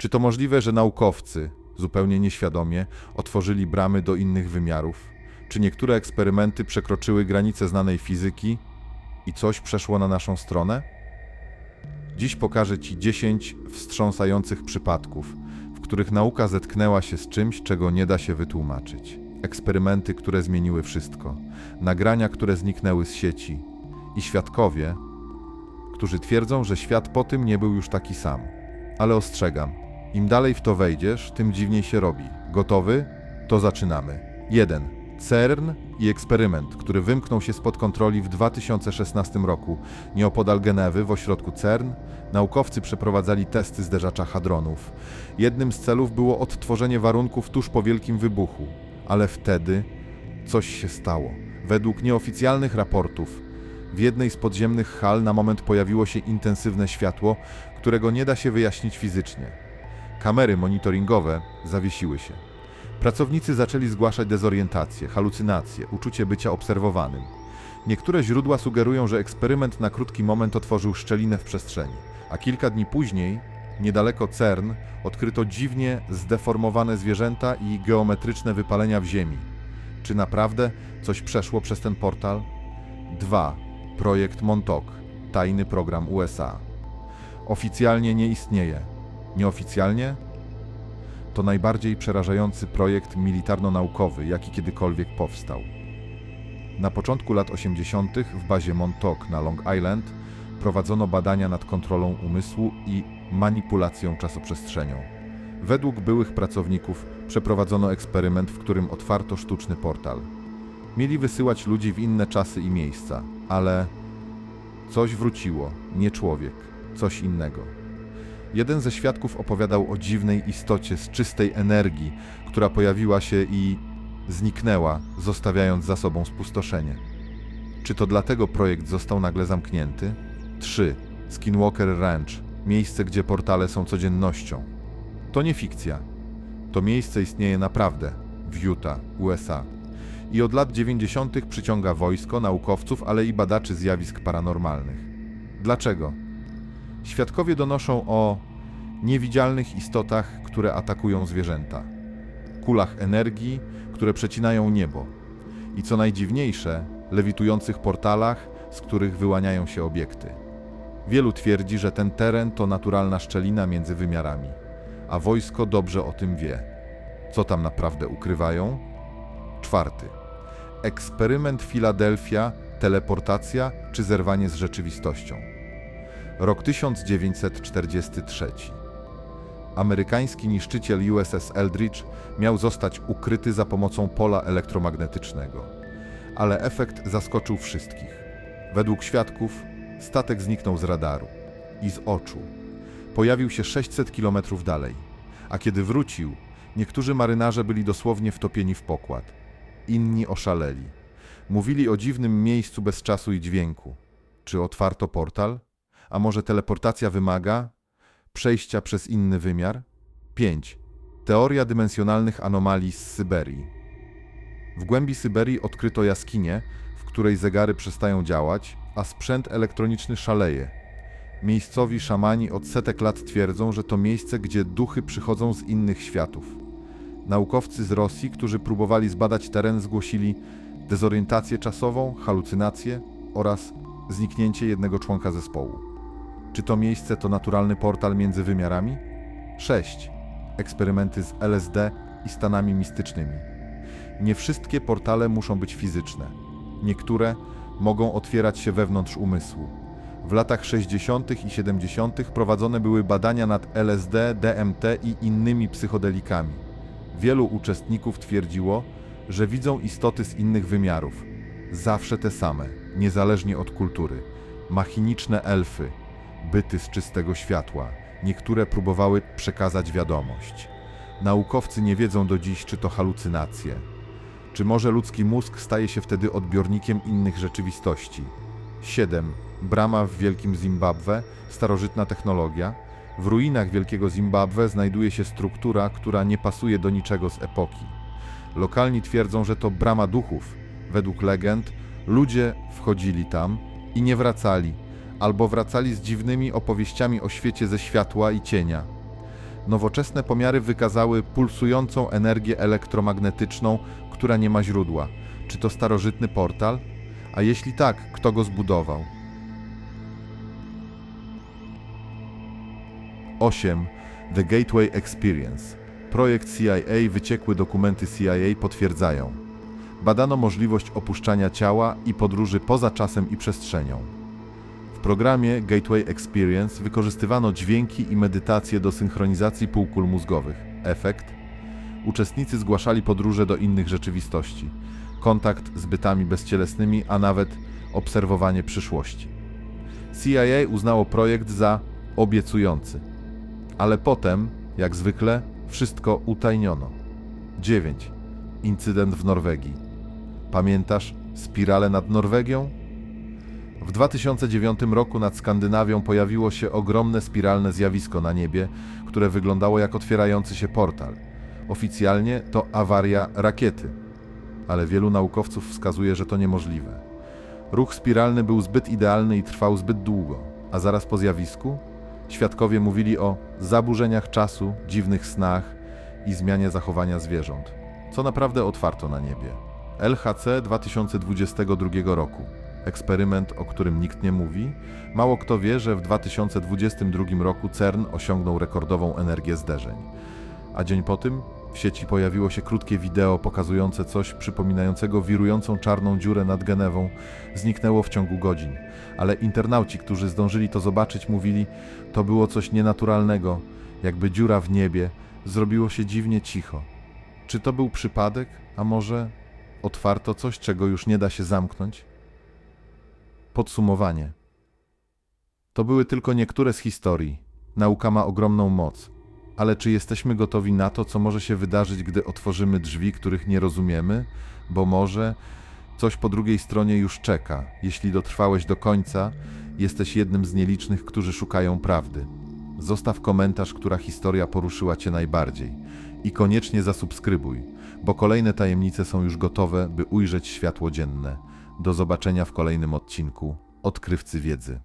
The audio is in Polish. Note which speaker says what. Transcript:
Speaker 1: Czy to możliwe, że naukowcy, zupełnie nieświadomie, otworzyli bramy do innych wymiarów? Czy niektóre eksperymenty przekroczyły granice znanej fizyki i coś przeszło na naszą stronę? Dziś pokażę Ci 10 wstrząsających przypadków, w których nauka zetknęła się z czymś, czego nie da się wytłumaczyć. Eksperymenty, które zmieniły wszystko, nagrania, które zniknęły z sieci i świadkowie, którzy twierdzą, że świat po tym nie był już taki sam. Ale ostrzegam, im dalej w to wejdziesz, tym dziwniej się robi. Gotowy? To zaczynamy. 1. CERN i eksperyment, który wymknął się spod kontroli w 2016 roku. Nieopodal Genewy, w ośrodku CERN, naukowcy przeprowadzali testy zderzacza hadronów. Jednym z celów było odtworzenie warunków tuż po wielkim wybuchu. Ale wtedy coś się stało. Według nieoficjalnych raportów, w jednej z podziemnych hal na moment pojawiło się intensywne światło, którego nie da się wyjaśnić fizycznie. Kamery monitoringowe zawiesiły się. Pracownicy zaczęli zgłaszać dezorientację, halucynacje, uczucie bycia obserwowanym. Niektóre źródła sugerują, że eksperyment na krótki moment otworzył szczelinę w przestrzeni, a kilka dni później, niedaleko CERN, odkryto dziwnie zdeformowane zwierzęta i geometryczne wypalenia w ziemi. Czy naprawdę coś przeszło przez ten portal? 2. Projekt Montauk, tajny program USA. Oficjalnie nie istnieje. Nieoficjalnie? To najbardziej przerażający projekt militarno-naukowy, jaki kiedykolwiek powstał. Na początku lat 80. w bazie Montauk na Long Island prowadzono badania nad kontrolą umysłu i manipulacją czasoprzestrzenią. Według byłych pracowników przeprowadzono eksperyment, w którym otwarto sztuczny portal. Mieli wysyłać ludzi w inne czasy i miejsca, ale coś wróciło, nie człowiek, coś innego. Jeden ze świadków opowiadał o dziwnej istocie z czystej energii, która pojawiła się i zniknęła, zostawiając za sobą spustoszenie. Czy to dlatego projekt został nagle zamknięty? 3. Skinwalker Ranch miejsce, gdzie portale są codziennością. To nie fikcja. To miejsce istnieje naprawdę w Utah, USA. I od lat 90. przyciąga wojsko, naukowców, ale i badaczy zjawisk paranormalnych. Dlaczego? Świadkowie donoszą o niewidzialnych istotach, które atakują zwierzęta, kulach energii, które przecinają niebo i co najdziwniejsze, lewitujących portalach, z których wyłaniają się obiekty. Wielu twierdzi, że ten teren to naturalna szczelina między wymiarami, a wojsko dobrze o tym wie. Co tam naprawdę ukrywają? Czwarty. Eksperyment Filadelfia, teleportacja czy zerwanie z rzeczywistością. Rok 1943. Amerykański niszczyciel USS Eldridge miał zostać ukryty za pomocą pola elektromagnetycznego. Ale efekt zaskoczył wszystkich. Według świadków statek zniknął z radaru i z oczu. Pojawił się 600 kilometrów dalej, a kiedy wrócił, niektórzy marynarze byli dosłownie wtopieni w pokład. Inni oszaleli. Mówili o dziwnym miejscu bez czasu i dźwięku. Czy otwarto portal? A może teleportacja wymaga przejścia przez inny wymiar? 5. Teoria dymensjonalnych anomalii z Syberii. W głębi Syberii odkryto jaskinię, w której zegary przestają działać, a sprzęt elektroniczny szaleje. Miejscowi szamani od setek lat twierdzą, że to miejsce, gdzie duchy przychodzą z innych światów. Naukowcy z Rosji, którzy próbowali zbadać teren, zgłosili dezorientację czasową, halucynacje oraz zniknięcie jednego członka zespołu. Czy to miejsce to naturalny portal między wymiarami? 6. Eksperymenty z LSD i stanami mistycznymi. Nie wszystkie portale muszą być fizyczne. Niektóre mogą otwierać się wewnątrz umysłu. W latach 60. i 70. prowadzone były badania nad LSD, DMT i innymi psychodelikami. Wielu uczestników twierdziło, że widzą istoty z innych wymiarów. Zawsze te same, niezależnie od kultury. Machiniczne elfy, byty z czystego światła. Niektóre próbowały przekazać wiadomość. Naukowcy nie wiedzą do dziś, czy to halucynacje. Czy może ludzki mózg staje się wtedy odbiornikiem innych rzeczywistości? 7. Brama w Wielkim Zimbabwe, starożytna technologia. W ruinach Wielkiego Zimbabwe znajduje się struktura, która nie pasuje do niczego z epoki. Lokalni twierdzą, że to brama duchów. Według legend ludzie wchodzili tam i nie wracali, albo wracali z dziwnymi opowieściami o świecie ze światła i cienia. Nowoczesne pomiary wykazały pulsującą energię elektromagnetyczną, która nie ma źródła. Czy to starożytny portal? A jeśli tak, kto go zbudował? 8. The Gateway Experience. Projekt CIA, wyciekłe dokumenty CIA potwierdzają. Badano możliwość opuszczania ciała i podróży poza czasem i przestrzenią. Programie Gateway Experience wykorzystywano dźwięki i medytacje do synchronizacji półkul mózgowych. Efekt? Uczestnicy zgłaszali podróże do innych rzeczywistości, kontakt z bytami bezcielesnymi, a nawet obserwowanie przyszłości. CIA uznało projekt za obiecujący, ale potem, jak zwykle, wszystko utajniono. 9. Incydent w Norwegii. Pamiętasz spirale nad Norwegią? W 2009 roku nad Skandynawią pojawiło się ogromne spiralne zjawisko na niebie, które wyglądało jak otwierający się portal. Oficjalnie to awaria rakiety, ale wielu naukowców wskazuje, że to niemożliwe. Ruch spiralny był zbyt idealny i trwał zbyt długo, a zaraz po zjawisku świadkowie mówili o zaburzeniach czasu, dziwnych snach i zmianie zachowania zwierząt, co naprawdę otwarto na niebie. LHC 2022 roku. Eksperyment, o którym nikt nie mówi. Mało kto wie, że w 2022 roku CERN osiągnął rekordową energię zderzeń. A dzień po tym w sieci pojawiło się krótkie wideo pokazujące coś przypominającego wirującą czarną dziurę nad Genewą. Zniknęło w ciągu godzin, ale internauci, którzy zdążyli to zobaczyć, mówili, to było coś nienaturalnego, jakby dziura w niebie, zrobiło się dziwnie cicho. Czy to był przypadek, a może otwarto coś, czego już nie da się zamknąć? Podsumowanie. To były tylko niektóre z historii. Nauka ma ogromną moc. Ale czy jesteśmy gotowi na to, co może się wydarzyć, gdy otworzymy drzwi, których nie rozumiemy? Bo może coś po drugiej stronie już czeka. Jeśli dotrwałeś do końca, jesteś jednym z nielicznych, którzy szukają prawdy. Zostaw komentarz, która historia poruszyła Cię najbardziej. I koniecznie zasubskrybuj, bo kolejne tajemnice są już gotowe, by ujrzeć światło dzienne. Do zobaczenia w kolejnym odcinku Odkrywcy Wiedzy.